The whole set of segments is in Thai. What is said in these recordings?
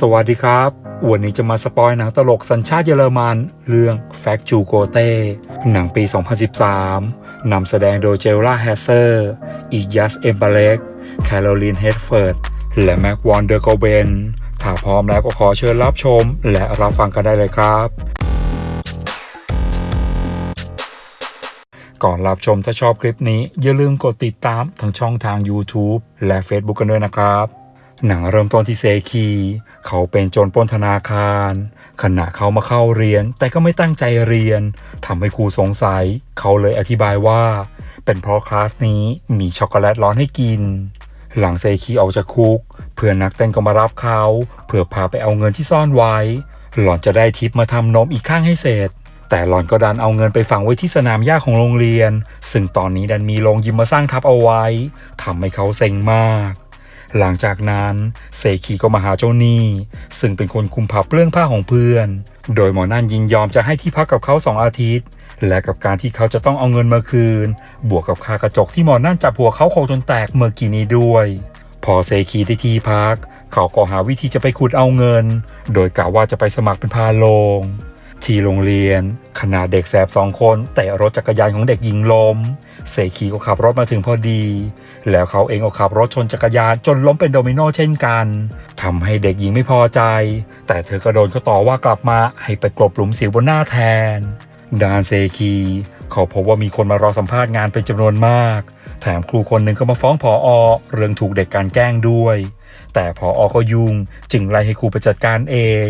สวัสดีครับ วันนี้จะมาสปอยหนังตลกสัญชาติเยอรมัน เรื่อง f a c t จูโกเต้หนังปี 2013 นำแสดงโดยเจลล่าแฮเซอร์อียัสเอมเบเล็กแคโรลีนเฮดเฟิร์ด และแม็กวอนเดอร์โกเบน ถ้าพร้อมแล้วก็ขอเชิญรับชม และรับฟังกันได้เลยครับก่อนรับชมถ้าชอบคลิปนี้ อย่าลืมกดติดตามทั้งช่องทาง YouTube และ Facebook กันด้วยนะครับ หนังเริ่มต้นที่เซคี เขาเป็นโจรปล้นธนาคาร ขณะเขามาเข้าเรียนแต่ก็ไม่ตั้งใจเรียนทำให้ครูสงสัย เขาเลยอธิบายว่า เป็นเพราะคลาสนี้มีช็อกโกแลตร้อนให้กิน หลังเซคีออกจากคุก เพื่อนนักเต้นก็มารับเขา เพื่อพาไปเอาเงินที่ซ่อนไว้ หล่อนจะได้ทิปมาทำนมอีกข้างให้เสร็จ แต่หล่อนก็ดันเอาเงินไปฝังไว้ที่สนามหญ้าของโรงเรียน ซึ่งตอนนี้ดันมีโรงยิมมาสร้างทับเอาไว้ทำให้เขาเซ็งมาก หลังจากนั้นเซคีก็มาหาเจ้าหนี้ซึ่งเป็นคนคุมผับเรื่องผ้าของเพื่อน โดยหมอนั่นยินยอมจะให้ที่พักกับเขาสองอาทิตย์ และกับการที่เขาจะต้องเอาเงินมาคืน บวกกับค่ากระจกที่หมอนั่นจับหัวเขาโขกจนแตกเมื่อกี้นี้ด้วย พอเซคีได้ที่พัก เขาก็หาวิธีจะไปขุดเอาเงิน โดยกล่าวว่าจะไปสมัครเป็นพาโลง ที่โรงเรียน ขณะเด็กแสบสองคนแต่รถจักรยานของเด็กหญิงล้มเสคีก็ขับรถมาถึงพอดี แล้วเขาเองก็ขับรถชนจักรยานจนล้มเป็นโดมิโนเช่นกันทำให้เด็กหญิงไม่พอใจ แต่เธอก็โดนเขาต่อว่ากลับมาให้ไปกลบหลุมสิวบนหน้าแทน ดานเซคีเขาพบว่ามีคนมารอสัมภาษณ์งานเป็นจำนวนมาก แถมครูคนหนึ่งก็มาฟ้องผออเรื่องถูกเด็กการแกล้งด้วย แต่พออก็ยุ่งจึงไล่ให้ครูไปจัดการเอง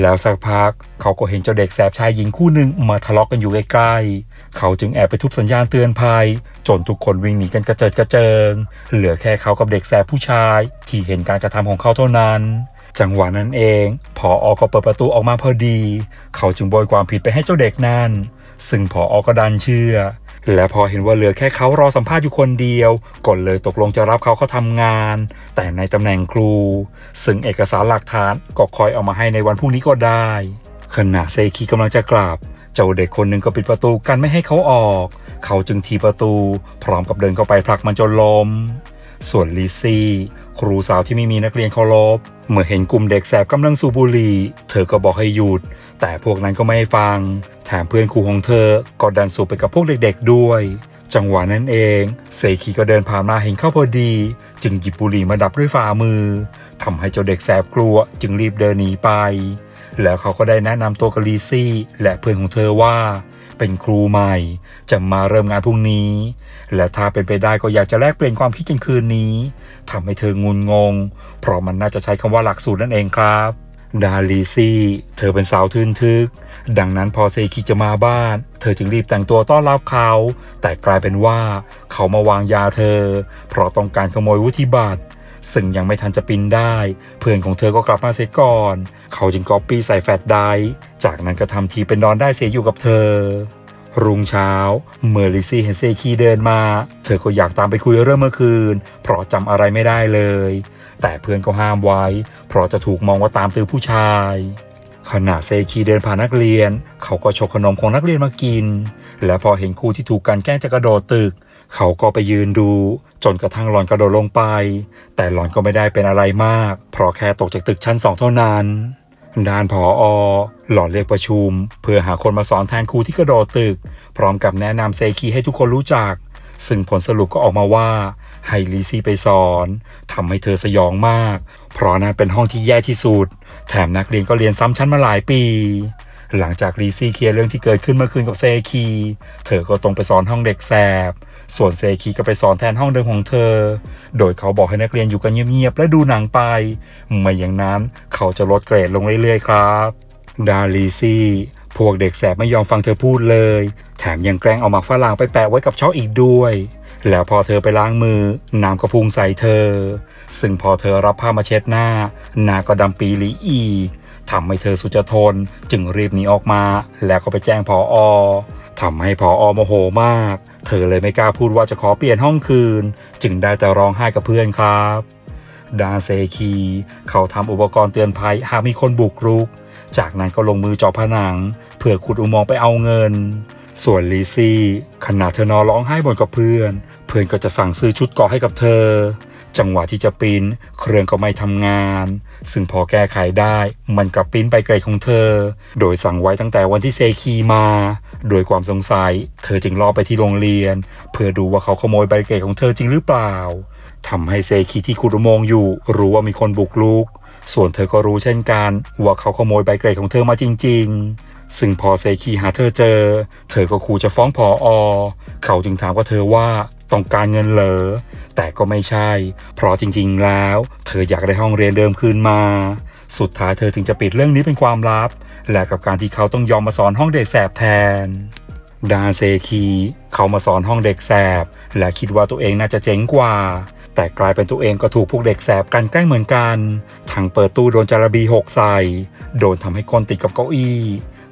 แล้วสักพักเขาก็เห็นเจ้าเด็กแสบชายหญิงคู่หนึ่งมาทะเลาะกกันอยู่ใกล้ๆ เขาจึงแอบไปทุบสัญญาณเตือนภัย จนทุกคนวิ่งหนีกันกระเจิดกระเจิง เหลือแค่เขากับเด็กแสบผู้ชาย ที่เห็นการกระทำของเขาเท่านั้น จังหวะนั้นเอง พออก็เปิดประตูออกมาพอดี เขาจึงโบยความผิดไปให้เจ้าเด็กนั่นซึ่งพออก็ดันเชื่อ และพอเห็นว่าเหลือแค่เขารอสัมภาษณ์อยู่คนเดียวก็เลยตกลงจะรับเขาเข้าทำงาน แต่ในตำแหน่งครู ซึ่งเอกสารหลักฐานก็คอยเอามาให้ในวันพรุ่งนี้ก็ได้ ขณะเซคิกำลังจะกลับ เจ้าเด็กคนหนึ่งก็ปิดประตูกันไม่ให้เขาออก เขาจึงทีประตู พร้อมกับเดินเข้าไปผลักมันจนล้มส่วนลิซี่ ครูสาวที่ไม่มีนักเรียนเคารพเมื่อเห็นกลุ่มเด็กแสบกำลังสูบบุหรี่เธอก็บอกให้หยุด แต่พวกนั้นก็ไม่ฟัง แถมเพื่อนครูของเธอก็ดันสูบไปกับพวกเด็กๆด้วย จังหวะนั้นเองเซคิก็เดินผ่านมาเห็นเข้าพอดี จึงหยิบบุหรี่มาดับด้วยฝ่ามือทำให้เจ้าเด็กแสบกลัวจึงรีบเดินหนีไป แล้วเขาก็ได้แนะนำตัวกับลีซี่ และเพื่อนของเธอว่า เป็นครูใหม่ จะมาเริ่มงานพรุ่งนี้ และถ้าเป็นไปได้ก็อยากจะแลกเปลี่ยนความคิดกันคืนนี้ทำให้เธองุนงง เพราะมันน่าจะใช้คำว่าหลักสูตรนั่นเองครับ ดาลีซี่ เธอเป็นสาวทื่นทึก ดังนั้นพอเซคิจะมาบ้าน เธอจึงรีบแต่งตัวต้อนรับเขา แต่กลายเป็นว่า เขามาวางยาเธอ เพราะต้องการขโมยวุฒิบัตร ซึ่งยังไม่ทันจะปินได้ เพื่อนของเธอก็กลับมาเสียก่อน เขาจึงก๊อปปี้ใส่แฟลชไดร์จากนั้นก็ทำทีเป็นนอนได้เสียอยู่กับเธอ รุ่งเช้า เมื่อลิซี่เห็นเซคีเดินมา เธอก็อยากตามไปคุยเรื่องเมื่อคืน เพราะจำอะไรไม่ได้เลย แต่เพื่อนก็ห้ามไว้ เพราะจะถูกมองว่าตามตือผู้ชายขณะเซคีเดินผ่านนักเรียน เขาก็ฉกขนมของนักเรียนมากิน และพอเห็นครูที่ถูกกลันแกล้งจะกระโดดตึก เขาก็ไปยืนดู จนกระทั่งหลอนกระโดดลงไป แต่หลอนก็ไม่ได้เป็นอะไรมาก เพราะแค่ตกจากตึกชั้นสองเท่านั้น ด้านผออหลอนเรียกประชุม เพื่อหาคนมาสอนแทนครูที่กระโดดตึก พร้อมกับแนะนำเซคีให้ทุกคนรู้จัก ซึ่งผลสรุปก็ออกมาว่าให้ลีซี่ไปสอนทำให้เธอสยองมาก เพราะนั่นเป็นห้องที่แย่ที่สุด แถมนักเรียนก็เรียนซ้ำชั้นมาหลายปีหลังจากลีซี่เคลียร์เรื่องที่เกิดขึ้นเมื่อคืนกับเซคี เธอก็ตรงไปสอนห้องเด็กแสบ ส่วนเซคีก็ไปสอนแทนห้องเดิมของเธอ โดยเขาบอกให้นักเรียนอยู่กันเงียบๆและดูหนังไป ไม่อย่างนั้นเขาจะลดเกรดลงเรื่อยๆครับ ดาลีซี่พวกเด็กแสบไม่ยอมฟังเธอพูดเลย แถมยังแกล้งเอาหมากฝรั่งไปแปะไว้กับช็ออีกด้วย แล้วพอเธอไปล้างมือ น้ำก็พุ่งใส่เธอ ซึ่งพอเธอรับผ้ามาเช็ดหน้า หน้าก็ดำปีหลีอีกทำให้เธอสุดจะทนจึงรีบหนีออกมา แล้วก็ไปแจ้งพออ ทำให้พออโมโหมาก เธอเลยไม่กล้าพูดว่าจะขอเปลี่ยนห้องคืน จึงได้แต่ร้องไห้กับเพื่อนครับดาเซคี เขาทำอุปกรณ์เตือนภัยหากมีคนบุกรุก จากนั้นก็ลงมือเจาะผนัง เพื่อขุดอุโมงค์ไปเอาเงิน ส่วนลีซี่ ขณะเธอนอนร้องไห้บนกับเพื่อน เพื่อนก็จะสั่งซื้อชุดเกาะให้กับเธอ จังหวะที่จะปิ้น เครื่องก็ไม่ทำงาน ซึ่งพอแก้ไขได้ มันกลับปิ้นไปไกลของเธอ โดยสั่งไว้ตั้งแต่วันที่เซคีมา โดยความสงสัย เธอจึงล่อไปที่โรงเรียน เพื่อดูว่าเขาขโมยใบเกรดของเธอจริงหรือเปล่าทำให้เซคีที่ขุดอุโมงค์อยู่ รู้ว่ามีคนบุกรุก ส่วนเธอก็รู้เช่นกัน ว่าเขาขโมยใบเกรดของเธอมาจริง ๆ ซึ่งพอเซคีหาเธอเจอ เธอก็ขู่จะฟ้องพออ เขาจึงถามกับเธอว่าต้องการเงินเหรอแต่ก็ไม่ใช่ เพราะจริงๆแล้ว เธออยากได้ห้องเรียนเดิมคืนมา สุดท้ายเธอจึงจะปิดเรื่องนี้เป็นความลับ และกับการที่เขาต้องยอมมาสอนห้องเด็กแสบแทน ดานเซคีเขามาสอนห้องเด็กแสบ และคิดว่าตัวเองน่าจะเจ๋งกว่า แต่กลายเป็นตัวเองก็ถูกพวกเด็กแสบกันใกล้เหมือนกันทั้งเปิดตู้โดนจารบีหกใส่ โดนทำให้ก้นติดกับเก้าอี้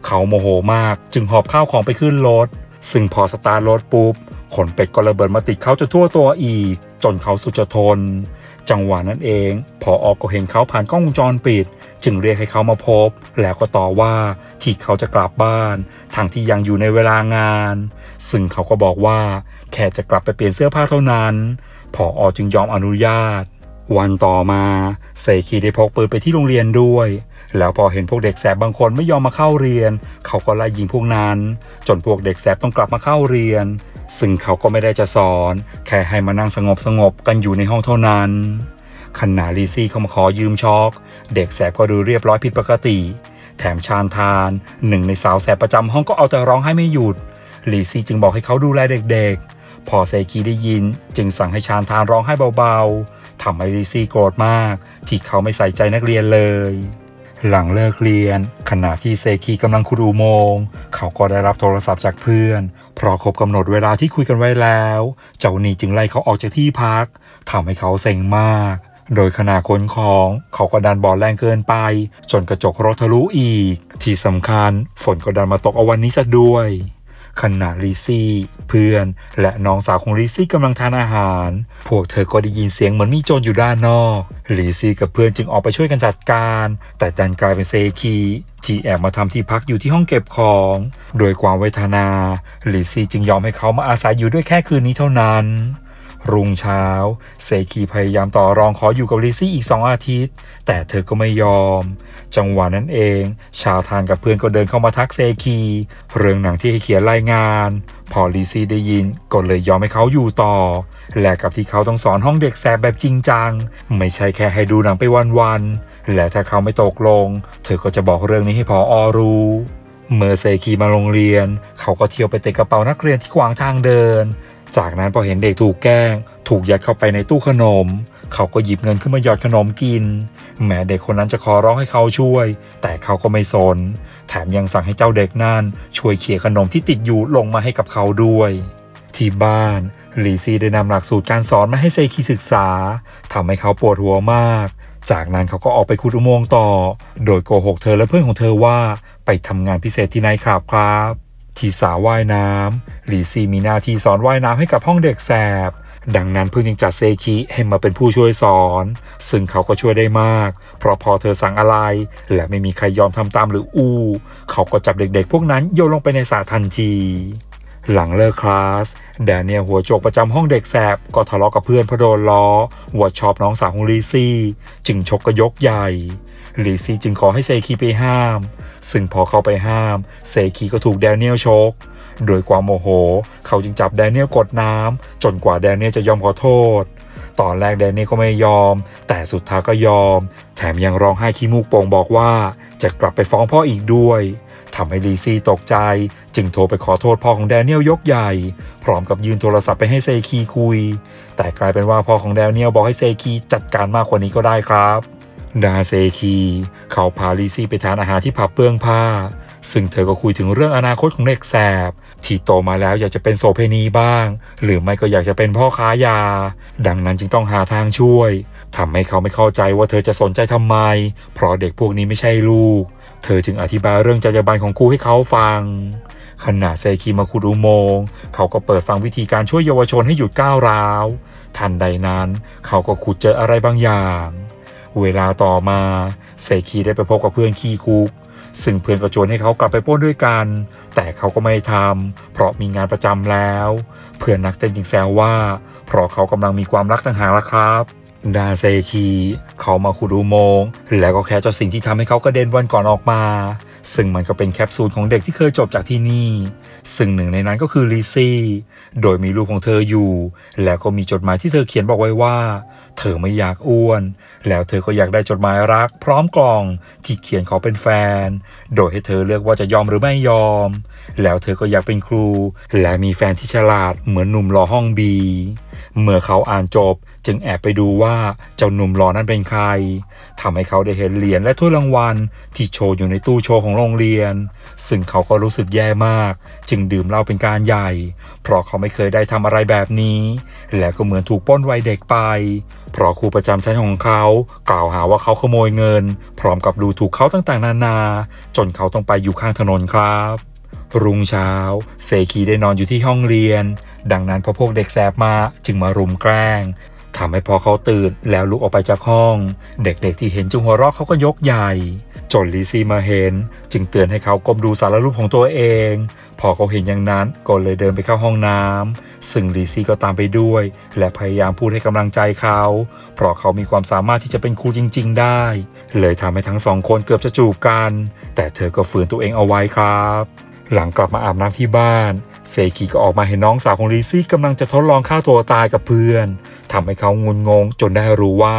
เขาโมโหมากจึงหอบข้าวของไปขึ้นรถ ซึ่งพอสตาร์ทรถปุ๊บขนเป็ดก็ระเบิดมาติดเขาจนทั่วตัวอีก จนเขาสุดจะทน จังหวะนั้นเองพอออกก็เห็นเขาผ่านกล้องวงจรปิด จึงเรียกให้เขามาพบ แล้วก็ต่อว่าที่เขาจะกลับบ้านทั้งที่ยังอยู่ในเวลางาน ซึ่งเขาก็บอกว่า แค่จะกลับไปเปลี่ยนเสื้อผ้าเท่านั้นพออจึงยอมอนุญาต วันต่อมาเซคีได้พกปืนไปที่โรงเรียนด้วย แล้วพอเห็นพวกเด็กแสบบางคนไม่ยอมมาเข้าเรียน เขาก็ไล่ยิงพวกนั้น จนพวกเด็กแสบต้องกลับมาเข้าเรียน ซึ่งเขาก็ไม่ได้จะสอน แค่ให้มานั่งสงบสงบกันอยู่ในห้องเท่านั้นขณะลีซี่เขามาขอยืมช็อก เด็กแสบก็ดูเรียบร้อยผิดปกติ แถมชานทานหนึ่งในสาวแสบประจำห้องก็เอาแต่ร้องให้ไม่หยุดลีซี่จึงบอกให้เขาดูแลเด็กๆ พอเซคีได้ยิน จึงสั่งให้ชานทานร้องให้เบาๆทำให้ลีซี่โกรธมาก ที่เขาไม่ใส่ใจนักเรียนเลย หลังเลิกเรียน ขณะที่เซคีกำลังขุดอุโมงค์เขาก็ได้รับโทรศัพท์จากเพื่อน เพราะครบกำหนดเวลาที่คุยกันไว้แล้ว เจ้าหนี้จึงไล่เขาออกจากที่พักทำให้เขาเซ็งมาก โดยขณะขนของเขาก็ดันบอลแรงเกินไป จนกระจกรถทะลุอีก ที่สำคัญฝนก็ดันมาตกเอาวันนี้ซะด้วย ขณะลิซี่เพื่อนและน้องสาวของลิซี่กำลังทานอาหาร พวกเธอก็ได้ยินเสียงเหมือนมีโจรอยู่ด้านนอกลิซี่กับเพื่อนจึงออกไปช่วยกันจัดการ แต่ดันกลายเป็นเซคีที่แอบมาทำที่พักอยู่ที่ห้องเก็บของ โดยความเวทนาลิซี่จึงยอมให้เขามาอาศัยอยู่ด้วยแค่คืนนี้เท่านั้น รุ่งเช้า เซคีพยายามต่อรองขออยู่กับลิซี่อีกสองอาทิตย์ แต่เธอก็ไม่ยอม จังหวะนั้นเอง ชาวทานกับเพื่อนก็เดินเข้ามาทักเซคี เรื่องหนังที่ให้เขียนรายงาน พอลิซี่ได้ยินก็เลยยอมให้เขาอยู่ต่อ และกับที่เขาต้องสอนห้องเด็กแสบแบบจริงจัง ไม่ใช่แค่ให้ดูหนังไปวันๆและถ้าเขาไม่ตกลง เธอก็จะบอกเรื่องนี้ให้พออรู้เมื่อเซคีมาโรงเรียน เขาก็เที่ยวไปเตะกระเป๋านักเรียนที่ขวางทางเดิน จากนั้นพอเห็นเด็กถูกแกล้ง ถูกยัดเข้าไปในตู้ขนม เขาก็หยิบเงินขึ้นมาหยอดขนมกิน แม้เด็กคนนั้นจะขอร้องให้เขาช่วย แต่เขาก็ไม่สน แถมยังสั่งให้เจ้าเด็กนั่นช่วยเขี่ยขนมที่ติดอยู่ลงมาให้กับเขาด้วยที่บ้านลีซีได้นำหลักสูตรการสอนมาให้เซคิศึกษาทำให้เขาปวดหัวมาก จากนั้นเขาก็ออกไปขุดอุโมงค์ต่อ โดยโกหกเธอและเพื่อนของเธอว่าไปทำงานพิเศษที่ไนท์คลับครับ ที่สระว่ายน้ำลีซีมีหน้าที่สอนว่ายน้ำให้กับห้องเด็กแสบ ดังนั้นเพื่อนจึงจัดเซคิให้มาเป็นผู้ช่วยสอน ซึ่งเขาก็ช่วยได้มาก เพราะพอเธอสั่งอะไร และไม่มีใครยอมทำตามหรืออู้ เขาก็จับเด็กๆ พวกนั้นโยนลงไปในสระทันทีหลังเลิกคลาส แดเนียลหัวโจกประจำห้องเด็กแสบ ก็ทะเลาะกับเพื่อนเพราะโดนล้อว่าชอบน้องสาวของลีซี่ จึงชกกระยกใหญ่ ลีซีจึงขอให้เซคีไปห้าม ซึ่งพอเข้าไปห้าม เซคีก็ถูกแดเนียลชก โดยความโมโห เขาจึงจับแดเนียลกดน้ำจนกว่าแดเนียลจะยอมขอโทษ ตอนแรกแดเนียลก็ไม่ยอม แต่สุดท้ายก็ยอม แถมยังร้องไห้ขี้มูกโป่งบอกว่าจะกลับไปฟ้องพ่ออีกด้วยทำให้ลีซี่ตกใจ จึงโทรไปขอโทษพ่อของแดเนียลยกใหญ่ พร้อมกับยืนโทรศัพท์ไปให้เซคีคุย แต่กลายเป็นว่าพ่อของแดเนียลบอกให้เซคีจัดการมากกว่านี้ก็ได้ครับ ดาเซคี เขาพาลีซี่ไปทานอาหารที่ผับเปื้องผ้า ซึ่งเธอก็คุยถึงเรื่องอนาคตของเด็กแสบ ที่โตมาแล้วอยากจะเป็นโสเพณีบ้าง หรือไม่ก็อยากจะเป็นพ่อค้ายา ดังนั้นจึงต้องหาทางช่วยทำให้เขาไม่เข้าใจว่าเธอจะสนใจทำไม เพราะเด็กพวกนี้ไม่ใช่ลูก เธอจึงอธิบายเรื่องจรรยาบรรณของครูให้เขาฟังขณะเซคีมาขุดอุโมงเขาก็เปิดฟังวิธีการช่วยเยาวชนให้หยุดก้าวร้าว ทันใดนั้น เขาก็ขุดเจออะไรบางอย่าง เวลาต่อมาเซคีได้ไปพบกับเพื่อนขี้คุกซึ่งเพื่อนก็ชวนให้เขากลับไปป้นด้วยกัน แต่เขาก็ไม่ทำเพราะมีงานประจำแล้ว เพื่อนนักเต้นจึงแซวว่า เพราะเขากำลังมีความรักต่างหากละครับดาเซคี เขามาขุดอุโมงค์แล้วก็แค่เจ้าสิ่งที่ทำให้เขากระเด็นวันก่อนออกมา ซึ่งมันก็เป็นแคปซูลของเด็กที่เคยจบจากที่นี่ ซึ่งหนึ่งในนั้นก็คือลีซี่ โดยมีรูปของเธออยู่ แล้วก็มีจดหมายที่เธอเขียนบอกไว้ว่า เธอไม่อยากอ้วน แล้วเธอก็อยากได้จดหมายรัก พร้อมกล่องที่เขียนขอเป็นแฟน โดยให้เธอเลือกว่าจะยอมหรือไม่ยอม แล้วเธอก็อยากเป็นครู และมีแฟนที่ฉลาดเหมือนหนุ่มหล่อห้องบี เมื่อเขาอ่านจบ จึงแอบไปดูว่าเจ้าหนุ่มหล่อนั้นเป็นใครทำให้เขาได้เห็นเหรียญและถ้วยรางวัลที่โชว์อยู่ในตู้โชว์ของโรงเรียน ซึ่งเขาก็รู้สึกแย่มาก จึงดื่มเหล้าเป็นการใหญ่ เพราะเขาไม่เคยได้ทำอะไรแบบนี้ และก็เหมือนถูกป้นวัยเด็กไป เพราะครูประจำชั้นของเขา กล่าวหาว่าเขาขโมยเงิน พร้อมกับดูถูกเขาต่างๆ นานา จนเขาต้องไปอยู่ข้างถนนครับรุ่งเช้า เซคีได้นอนอยู่ที่ห้องเรียน ดังนั้นพอพวกเด็กแสบมาจึงมารุมแกล้ง ทำให้พอเขาตื่นแล้วลุกออกไปจากห้อง เด็กๆที่เห็นจึงหัวเราะเขาก็ยกใหญ่ จนลิซี่มาเห็น จึงเตือนให้เขาก้มดูสารรูปของตัวเอง พอเขาเห็นอย่างนั้นก็เลยเดินไปเข้าห้องน้ำซึ่งลิซี่ก็ตามไปด้วย และพยายามพูดให้กำลังใจเขา เพราะเขามีความสามารถที่จะเป็นครูจริง ๆ ได้ เลยทำให้ทั้งสองคนเกือบจะจูบกัน แต่เธอก็ฝืนตัวเองเอาไว้ครับหลังกลับมาอาบน้ำที่บ้าน เซคิก็ออกมาเห็นน้องสาวของลิซี่กำลังจะทดลองฆ่าตัวตายกับเพื่อนทำให้เขางุนงงจนได้รู้ว่า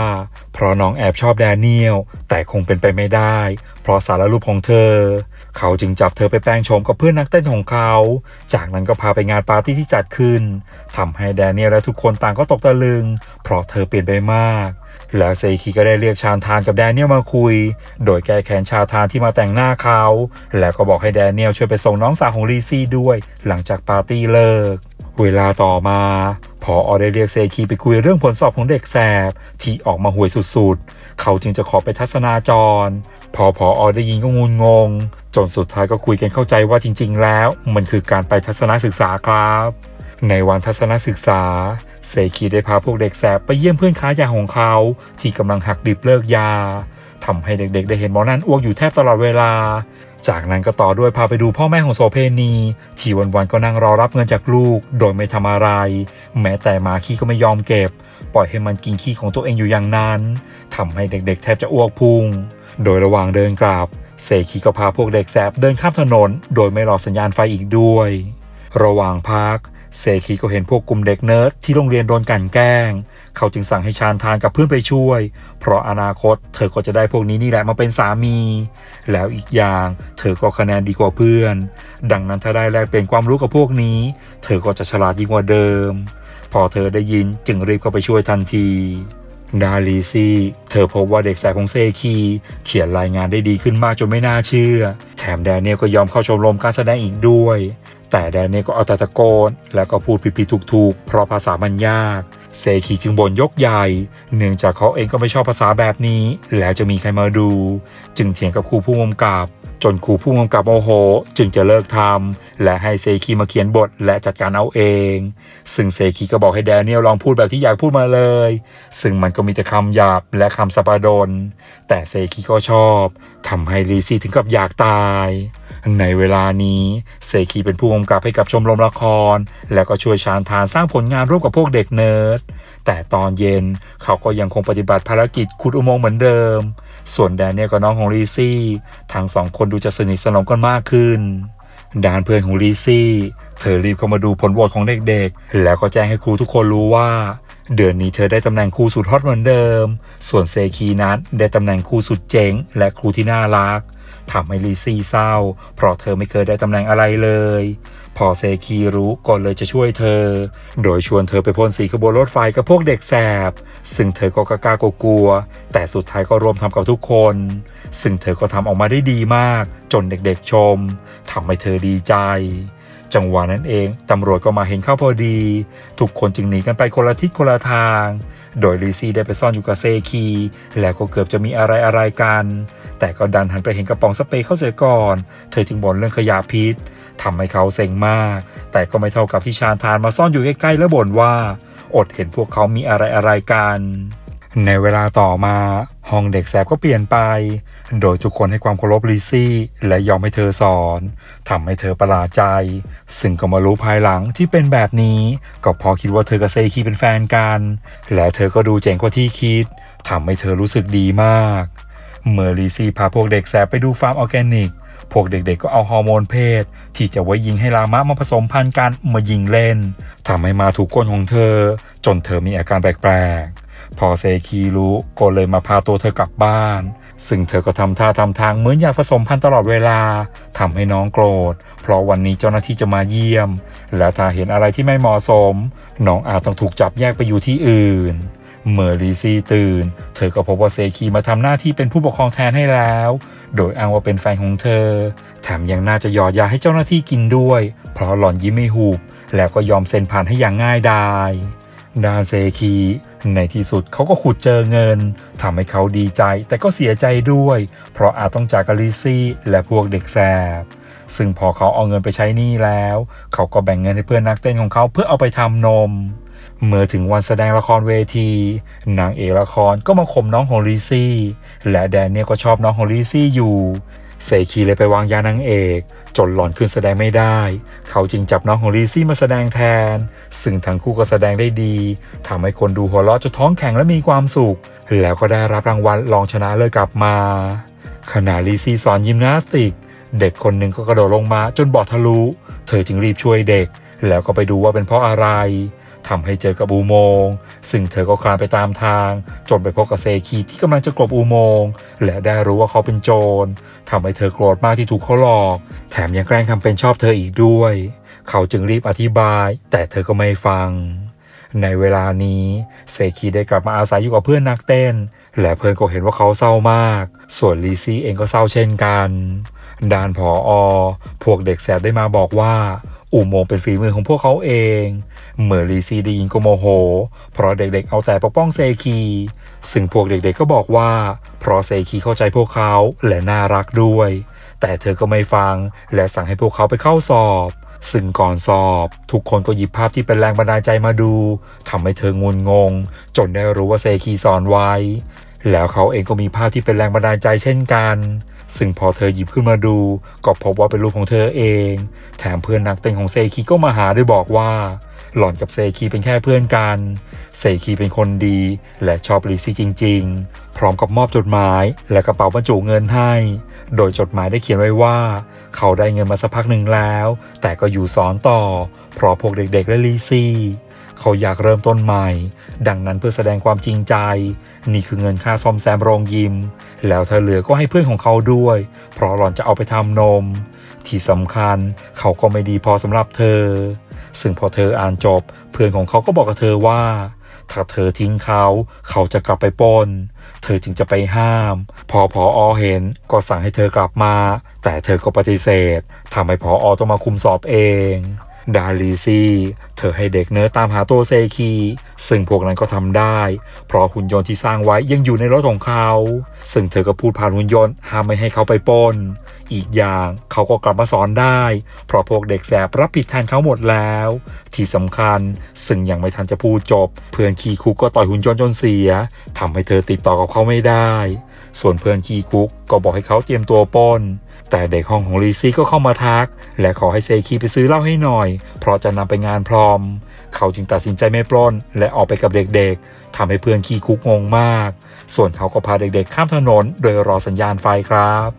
เพราะน้องแอบชอบแดเนียลแต่คงเป็นไปไม่ได้ เพราะสารรูปของเธอ เขาจึงจับเธอไปแปลงโฉมกับเพื่อนนักเต้นของเขา จากนั้นก็พาไปงานปาร์ตี้ที่จัดขึ้นทำให้แดเนียลและทุกคนต่างก็ตกตะลึง เพราะเธอเปลี่ยนไปมาก แล้วเซคิก็ได้เรียกชาญทานกับแดเนียลมาคุย โดยแก้แค้นชาทานที่มาแต่งหน้าเขา แล้วก็บอกให้แดเนียลช่วยไปส่งน้องสาวของลีซี่ด้วย หลังจากปาร์ตี้เลิก เวลาต่อมาพออได้เรียกเซคีไปคุยเรื่องผลสอบของเด็กแสบ ที่ออกมาห่วยสุดๆ เขาจึงจะขอไปทัศนาจร พอพออได้ยินก็งุนงง จนสุดท้ายก็คุยกันเข้าใจว่าจริง ๆ แล้ว มันคือการไปทัศนศึกษาครับ ในวันทัศนศึกษา เซคีได้พาพวกเด็กแสบไปเยี่ยมเพื่อนค้ายาของเขา ที่กำลังหักดิบเลิกยาทำให้เด็กๆ ได้เห็นหมอนั่นอ้วกอยู่แทบตลอดเวลา จากนั้นก็ต่อด้วยพาไปดูพ่อแม่ของโสเพณีที่วันๆก็นั่งรอรับเงินจากลูก โดยไม่ทำอะไร แม้แต่หมาขี้ก็ไม่ยอมเก็บ ปล่อยให้มันกินขี้ของตัวเองอยู่อย่างนั้นทำให้เด็กๆ แทบจะอ้วกพุ่ง โดยระหว่างเดินกลับเซคิก็พาพวกเด็กแสบเดินข้ามถนน โดยไม่รอสัญญาณไฟอีกด้วย ระหว่างพัก เซคิก็เห็นพวกกลุ่มเด็กเนิร์ดที่โรงเรียนโดนกั่นแกล้ง เขาจึงสั่งให้ชาญทานกับเพื่อนไปช่วย เพราะอนาคตเธอก็จะได้พวกนี้นี่แหละมาเป็นสามี แล้วอีกอย่างเธอก็คะแนนดีกว่าเพื่อน ดังนั้นถ้าได้แลกเปลี่ยนความรู้กับพวกนี้ เธอก็จะฉลาดยิ่งกว่าเดิม พอเธอได้ยินจึงรีบเข้าไปช่วยทันทีดาลีซี่เธอพบว่าเด็กแสบของเซคี เขียนรายงานได้ดีขึ้นมากจนไม่น่าเชื่อ แถมแดเนียลก็ยอมเข้าชมรมการแสดงอีกด้วย แต่แดเนียลก็เอาแต่ตะโกน แล้วก็พูดผิดๆถูกๆ เพราะภาษามันยาก เซคีจึงบ่นยกใหญ่ เนื่องจากเขาเองก็ไม่ชอบภาษาแบบนี้ แล้วจะมีใครมาดู จึงเถียงกับครูผู้กำกับ จนครูผู้กำกับโมโห จึงจะเลิกทำและให้เซคีมาเขียนบทและจัดการเอาเอง ซึ่งเซคีก็บอกให้แดเนียลลองพูดแบบที่อยากพูดมาเลย ซึ่งมันก็มีแต่คำหยาบและคำสปาดนแต่เซคีก็ชอบทำให้ลีซี่ถึงกับอยากตาย ในเวลานี้เซคีเป็นผู้กำกับให้กับชมรมละคร แล้วก็ช่วยชานทานสร้างผลงานร่วมกับพวกเด็กเนิร์ด แต่ตอนเย็นเขาก็ยังคงปฏิบัติภารกิจขุดอุโมงค์เหมือนเดิม ส่วนแดเนียลกับน้องของลีซี่ทั้งสองคนดูจะสนิทสนมกันมากขึ้นด้านเพื่อนของลีซี่ เธอรีบเข้ามาดูผลโหวตของเด็กๆ แล้วก็แจ้งให้ครูทุกคนรู้ว่า เดือนนี้เธอได้ตำแหน่งครูสุดฮอตเหมือนเดิม ส่วนเซคีนั้นได้ตำแหน่งครูสุดเจ๋ง และครูที่น่ารัก ทำให้ลีซี่เศร้า เพราะเธอไม่เคยได้ตำแหน่งอะไรเลย พอเซคีรู้ก่อนเลยจะช่วยเธอ โดยชวนเธอไปพ่นสีขบวนรถไฟกับพวกเด็กแสบ ซึ่งเธอก็กล้ากลัวๆแต่สุดท้ายก็ร่วมทำกับทุกคน ซึ่งเธอก็ทำออกมาได้ดีมาก จนเด็กๆชมทำให้เธอดีใจ จังหวะนั้นเอง ตำรวจก็มาเห็นเข้าพอดี ทุกคนจึงหนีกันไปคนละทิศคนละทาง โดยลีซี่ได้ไปซ่อนอยู่กับเซคี แล้วก็เกือบจะมีอะไรอะไรกัน แต่ก็ดันหันไปเห็นกระป๋องสเปรย์เข้าเสียก่อน เธอจึงบ่นเรื่องขยะพิษทำให้เขาเซ็งมาก แต่ก็ไม่เท่ากับที่ชาญทานมาซ่อนอยู่ใกล้ๆ แล้วบ่นว่า อดเห็นพวกเขามีอะไรอะไรกัน ในเวลาต่อมาห้องเด็กแสบก็เปลี่ยนไป โดยทุกคนให้ความเคารพลิซี่และยอมให้เธอสอนทำให้เธอประหลาดใจ ซึ่งก็มารู้ภายหลังที่เป็นแบบนี้ ก็เพอคิดว่าเธอกับเซคิเป็นแฟนกัน และเธอก็ดูเจ๋งกว่าที่คิดทำให้เธอรู้สึกดีมาก เมื่อลิซี่พาพวกเด็กแสบไปดูฟาร์มออร์แกนิก พวกเด็กๆก็เอาฮอร์โมนเพศ ที่จะไว้ยิงให้ลามะมาผสมพันธุ์กันมายิงเล่นทำให้มาถูกก้นของเธอ จนเธอมีอาการแปลกๆ พอเซคีรู้ก็เลยมาพาตัวเธอกลับบ้าน ซึ่งเธอก็ทำท่าทำทางเหมือนอยากผสมพันธุ์ตลอดเวลาทำให้น้องโกรธ เพราะวันนี้เจ้าหน้าที่จะมาเยี่ยม และถ้าเห็นอะไรที่ไม่เหมาะสม น้องอาจต้องถูกจับแยกไปอยู่ที่อื่นเมื่อลีซีตื่น เธอก็พบว่าเซคีมาทำหน้าที่เป็นผู้ปกครองแทนให้แล้ว โดยอ้างว่าเป็นแฟนของเธอ แถมยังน่าจะหยอดยาให้เจ้าหน้าที่กินด้วย เพราะหล่อนยิ้มไม่หุบ แล้วก็ยอมเซ็นผ่านให้อย่างง่ายดาย ดานเซคี ในที่สุดเขาก็ขุดเจอเงินทำให้เขาดีใจแต่ก็เสียใจด้วย เพราะอาจต้องจากกลิซี่และพวกเด็กแสบซึ่งพอเขาเอาเงินไปใช้นี้แล้ว เขาก็แบ่งเงินให้เพื่อนนักเต้นของเขาเพื่อเอาไปทำนม เมื่อถึงวันแสดงละครเวที นางเอกละครก็มาข่มน้องของลิซี่ และแดเนียลก็ชอบน้องของลิซี่อยู่ เซคีเลยไปวางยานางเอก จนหล่อนขึ้นแสดงไม่ได้ เขาจึงจับน้องของลิซี่มาแสดงแทน ซึ่งทั้งคู่ก็แสดงได้ดีทำให้คนดูหัวเราะจนท้องแข็งและมีความสุข แล้วก็ได้รับรางวัลรองชนะเลิศกลับมา ขณะลิซี่สอนยิมนาสติก เด็กคนหนึ่งก็กระโดดลงมาจนบอดทะลุ เธอจึงรีบช่วยเด็ก แล้วก็ไปดูว่าเป็นเพราะอะไร ทำให้เจอกับอุโมงค์ซึ่งเธอก็คลานไปตามทาง จนไปพบกับเซคีที่กำลังจะกลบอุโมงค์และได้รู้ว่าเขาเป็นโจรทำให้เธอโกรธมากที่ถูกเขาหลอก แถมยังแกล้งทำเป็นชอบเธออีกด้วย เขาจึงรีบอธิบาย แต่เธอก็ไม่ฟัง ในเวลานี้เซคีได้กลับมาอาศัยอยู่กับเพื่อนนักเต้น และเพื่อนก็เห็นว่าเขาเศร้ามาก ส่วนลีซี่เองก็เศร้าเช่นกันด้านผออพวกเด็กแสบได้มาบอกว่า อุโมงค์เป็นฝีมือของพวกเขาเอง เมื่อลีซีได้ยินก็โมโห เพราะเด็กๆเอาแต่ปกป้องเซคี ซึ่งพวกเด็กๆก็บอกว่า เพราะเซคีเข้าใจพวกเขาและน่ารักด้วย แต่เธอก็ไม่ฟังและสั่งให้พวกเขาไปเข้าสอบ ซึ่งก่อนสอบ ทุกคนก็หยิบภาพที่เป็นแรงบันดาลใจมาดูทำให้เธองุนงง จนได้รู้ว่าเซคีสอนไว้ แล้วเขาเองก็มีภาพที่เป็นแรงบันดาลใจเช่นกัน ซึ่งพอเธอหยิบขึ้นมาดู ก็พบว่าเป็นรูปของเธอเอง แถมเพื่อนนักเต้นของเซคีก็มาหาด้วยบอกว่า หล่อนกับเซคีเป็นแค่เพื่อนกัน เซคีเป็นคนดี และชอบลิซี่จริง ๆ พร้อมกับมอบจดหมาย และกระเป๋าบรรจุเงินให้ โดยจดหมายได้เขียนไว้ว่า เขาได้เงินมาสักพักหนึ่งแล้ว แต่ก็อยู่สอนต่อ เพราะพวกเด็กๆและลิซี่ เขาอยากเริ่มต้นใหม่ ดังนั้นเพื่อแสดงความจริงใจ นี่คือเงินค่าซ่อมแซมโรงยิม แล้วเธอเหลือก็ให้เพื่อนของเขาด้วย เพราะหล่อนจะเอาไปทำนม ที่สำคัญเขาก็ไม่ดีพอสำหรับเธอ ซึ่งพอเธออ่านจบ เพื่อนของเขาก็บอกกับเธอว่า ถ้าเธอทิ้งเขา เขาจะกลับไปปนเธอจึงจะไปห้าม พอพออเห็นก็สั่งให้เธอกลับมา แต่เธอก็ปฏิเสธทำให้พออต้องมาคุมสอบเอง ดาลีซีเธอให้เด็กเนื้อตามหาตัวเซคี ซึ่งพวกนั้นก็ทำได้ เพราะหุ่นยนต์ที่สร้างไว้ยังอยู่ในรถของเขา ซึ่งเธอก็พูดผ่านหุ่นยนต์ห้ามไม่ให้เขาไปปนอีกอย่างเขาก็กลับมาสอนได้ เพราะพวกเด็กแสบรับผิดแทนเขาหมดแล้ว ที่สำคัญซึ่งยังไม่ทันจะพูดจบ เพื่อนคีคุกก็ต่อยหุ่นยนต์จนเสียทำให้เธอติดต่อกับเขาไม่ได้ ส่วนเพื่อนคีคุกก็บอกให้เขาเตรียมตัวปน แต่เด็กห้องของลีซี่ก็เข้ามาทัก และขอให้เซคีไปซื้อเหล้าให้หน่อย เพราะจะนำไปงานพรอม เขาจึงตัดสินใจไม่ปล้น และออกไปกับเด็กๆทำให้เพื่อนคีคุกงงมาก ส่วนเขาก็พาเด็กๆ ข้ามถนน โดยรอสัญญาณไฟครับ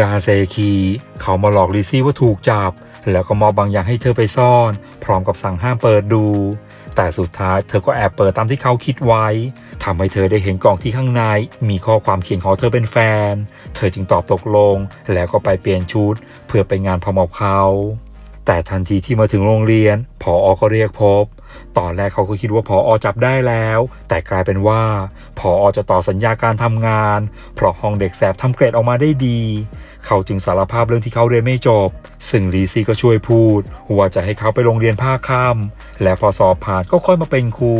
ดาเซคี เขามาหลอกลิซี่ว่าถูกจับ แล้วก็มอบบางอย่างให้เธอไปซ่อน พร้อมกับสั่งห้ามเปิดดู แต่สุดท้ายเธอก็แอบเปิดตามที่เขาคิดไว้ทำให้เธอได้เห็นกล่องที่ข้างใน มีข้อความเขียนขอเธอเป็นแฟน เธอจึงตอบตกลง แล้วก็ไปเปลี่ยนชุด เพื่อไปงานพร้อมกับเขาแต่ทันทีที่มาถึงโรงเรียนผออก็เรียกพบ ตอนแรกเขาก็คิดว่าผออจับได้แล้ว แต่กลายเป็นว่าผออจะต่อสัญญาการทำงาน เพราะห้องเด็กแสบทำเกรดออกมาได้ดี เขาจึงสารภาพเรื่องที่เขาเรียนไม่จบ ซึ่งลีซี่ก็ช่วยพูดว่าจะให้เขาไปโรงเรียนภาคค่ำและพอสอบผ่านก็ค่อยมาเป็นครู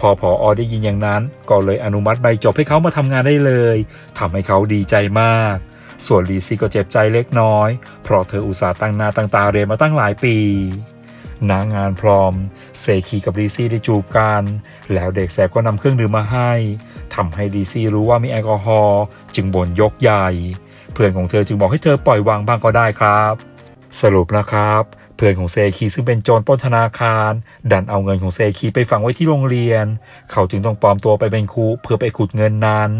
พอผออได้ยินอย่างนั้น ก็เลยอนุมัติใบจบให้เขามาทำงานได้เลยทำให้เขาดีใจมาก ส่วนลีซี่ก็เจ็บใจเล็กน้อย เพราะเธออุตส่าห์ตั้งหน้าตั้งตาเรียนมาตั้งหลายปีนางานพร้อม เซคีกับดีซี่ได้จูบกัน แล้วเด็กแสบก็นำเครื่องดื่มมาให้ทำให้ดีซี่รู้ว่ามีแอลกอฮอล์จึงบ่นยกใหญ่ พื่อนของเธอจึงบอกให้เธอปล่อยวางบ้างก็ได้ครับ สรุปนะครับ เพื่อนของเซคีซึ่งเป็นโจรปล้นธนาคาร ดันเอาเงินของเซคีไปฝังไว้ที่โรงเรียน เขาจึงต้องปลอมตัวไปเป็นครูเพื่อไปขุดเงินนั้น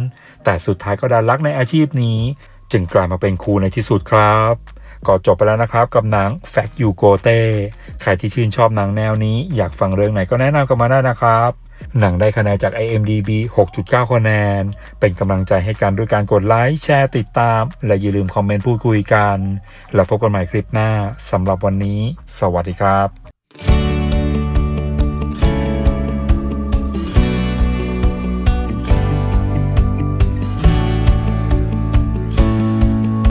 แต่สุดท้ายก็ดันรักในอาชีพนี้ จึงกลายมาเป็นครูในที่สุดครับก็จบไปแล้วนะครับกับหนัง Fact You Go t e ใครที่ชื่นชอบหนังแนวนี้ อยากฟังเรื่องไหนก็แนะนำกันมาได้นะครับ หนังได้คะแนนจาก IMDB 6.9 คะแนน เป็นกำลังใจให้กันด้วยการกดไลค์ แชร์ติดตาม และอย่าลืมคอมเมนต์พูดคุยกัน แล้วพบกันใหม่คลิปหน้าสำหรับวันนี้ สวัสดีครับ